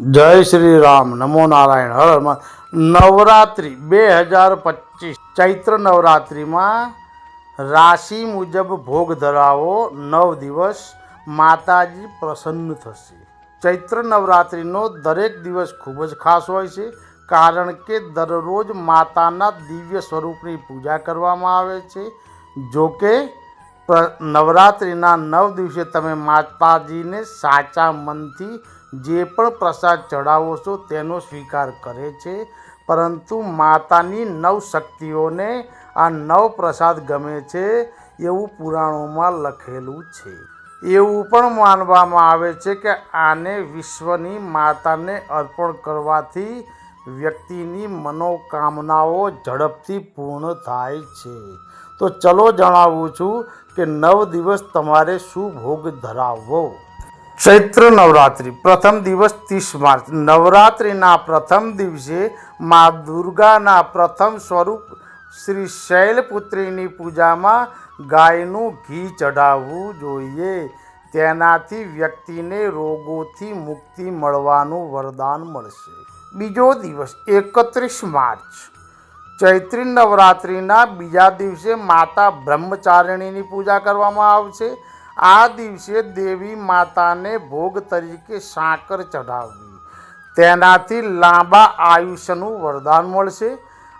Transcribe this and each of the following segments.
જય શ્રી રામ. નમો નારાયણ. હર હર નવરાત્રિ બે હજાર પચીસ. ચૈત્ર નવરાત્રિમાં રાશિ મુજબ ભોગ ધરાવો નવ દિવસ માતાજી પ્રસન્ન થશે. ચૈત્ર નવરાત્રિનો દરેક દિવસ ખૂબ જ ખાસ હોય છે, કારણ કે દરરોજ માતાના દિવ્ય સ્વરૂપની પૂજા કરવામાં આવે છે. જો કે નવરાત્રિના નવ દિવસે તમે માતાજીને સાચા મનથી જે પણ પ્રસાદ ચડાવો છો તેનો સ્વીકાર કરે છે. પરંતુ માતાની નવ શક્તિઓને આ નવ પ્રસાદ ગમે છે એવું પુરાણોમાં લખેલું છે. એવું પણ માનવામાં આવે છે કે આને વિશ્વની માતાને અર્પણ કરવાથી વ્યક્તિની મનોકામનાઓ ઝડપથી પૂર્ણ થાય છે. તો ચલો જણાવું છું કે નવ દિવસ તમારે શું ભોગ ધરાવવો ચૈત્ર નવરાત્રિ, પ્રથમ દિવસ ત્રીસ માર્ચ. નવરાત્રિના પ્રથમ દિવસે મા દુર્ગાના પ્રથમ સ્વરૂપ શ્રી શૈલપુત્રીની પૂજામાં ગાયનું ઘી ચઢાવવું જોઈએ. તેનાથી વ્યક્તિને રોગોથી મુક્તિ મળવાનું વરદાન મળશે. બીજો દિવસ, એકત્રીસ માર્ચ. ચૈત્રી નવરાત્રિના બીજા દિવસે માતા બ્રહ્મચારિણીની પૂજા કરવામાં આવશે. આ દિવસે દેવી માતાને ભોગ તરીકે સાકર ચઢાવવી. તેનાથી લાંબા આયુષ્યનું વરદાન મળશે.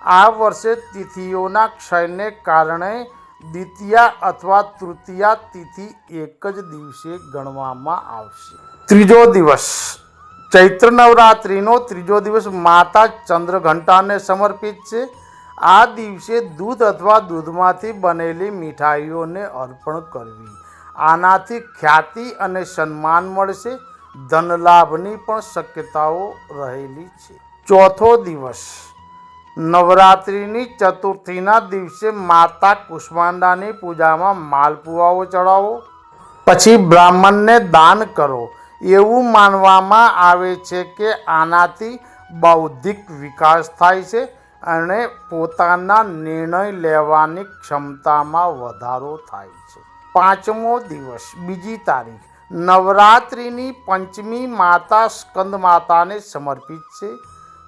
આ વર્ષે તિથિઓના ક્ષયને કારણે દ્વિતીયા અથવા તૃતીયા તિથિ એક જ દિવસે ગણવામાં આવશે. ત્રીજો દિવસ. ચૈત્ર નવરાત્રિનો ત્રીજો દિવસ માતા ચંદ્રઘંટાને સમર્પિત છે. આ દિવસે દૂધ અથવા દૂધમાંથી બનેલી મીઠાઈઓને અર્પણ કરવી. આનાથી ખ્યાતિ અને સન્માન મળશે. ધનલાભની પણ શક્યતાઓ રહેલી છે. ચોથો દિવસ. નવરાત્રિની ચતુર્થીના દિવસે માતા કુષ્માંડાની પૂજામાં માલપુઆઓ ચડાવો પછી બ્રાહ્મણને દાન કરો. એવું માનવામાં આવે છે કે આનાથી બૌદ્ધિક વિકાસ થાય છે અને પોતાના નિર્ણય લેવાની ક્ષમતામાં વધારો થાય છે. પાંચમો દિવસ, બીજી તારીખ. નવરાત્રિની પંચમી માતા સ્કંદ માતાને સમર્પિત છે.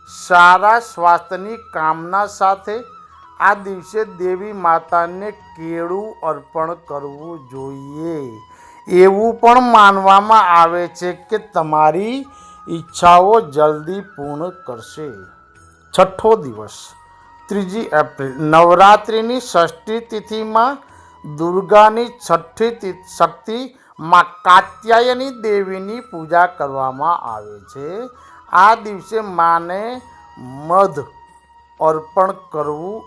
સારા સ્વાસ્થ્યની કામના સાથે આ દિવસે દેવી માતાને કેળું અર્પણ કરવું જોઈએ. એવું પણ માનવામાં આવે છે કે તમારી ઈચ્છાઓ જલ્દી પૂર્ણ કરશે. છઠ્ઠો દિવસ, ત્રીજી એપ્રિલ. નવરાત્રિની ષષ્ઠી તિથિમાં દુર્ગાની છઠ્ઠી શક્તિ માં કાત્યાયની દેવીની પૂજા કરવામાં આવે છે. આ દિવસે માને મધ અર્પણ કરવું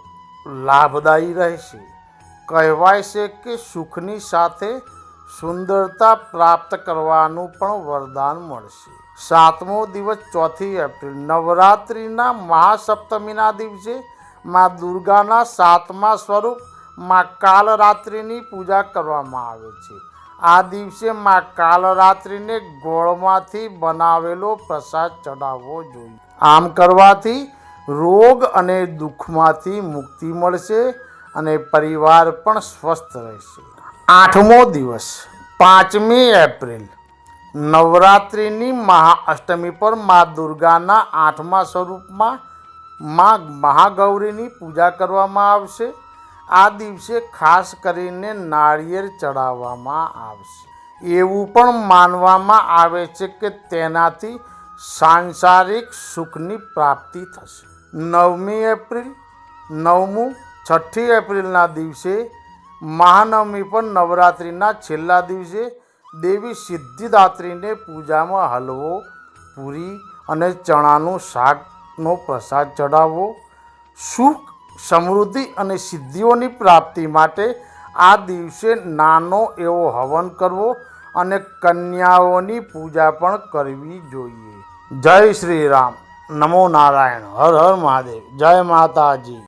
લાભદાયી રહેશે. કહેવાય છે કે સુખની સાથે સુંદરતા પ્રાપ્ત કરવાનું પણ વરદાન મળશે. સાતમો દિવસ ચોથી એપ્રિલ, નવરાત્રિના મહાસપ્તમીના દિવસે મા દુર્ગાના સાતમા સ્વરૂપ મા કાલરાત્રિની પૂજા કરવામાં આવે છે. આ દિવસે મા કાલરાત્રિને ગોળમાંથી બનાવેલો પ્રસાદ ચડાવવો જોઈએ. આમ કરવાથી રોગ અને દુઃખમાંથી મુક્તિ મળશે અને પરિવાર પણ સ્વસ્થ રહેશે. આઠમો દિવસ, પાંચમી એપ્રિલ, નવરાત્રિની મહાઅષ્ટમી પર મા દુર્ગાના આઠમા સ્વરૂપમાં મા મહાગૌરીની પૂજા કરવામાં આવશે. આ દિવસે ખાસ કરીને નાળિયેર ચડાવવામાં આવશે. એવું પણ માનવામાં આવે છે કે તેનાથી સાંસારિક સુખની પ્રાપ્તિ થશે. નવમી એપ્રિલ, નવમું, છઠ્ઠી એપ્રિલના દિવસે મહાનવમી પર નવરાત્રિના છેલ્લા દિવસે દેવી સિદ્ધિદાત્રીને પૂજામાં હલવો, પૂરી અને ચણાનું શાકનો પ્રસાદ ચડાવવો સુખ સમૃદ્ધિ અને સિદ્ધિઓની પ્રાપ્તિ માટે આ દિવસે નાનો એવો હવન કરવો અને કન્યાઓની પૂજા પણ કરવી જોઈએ. જય શ્રી રામ. નમો નારાયણ. હર હર મહાદેવ. જય માતાજી.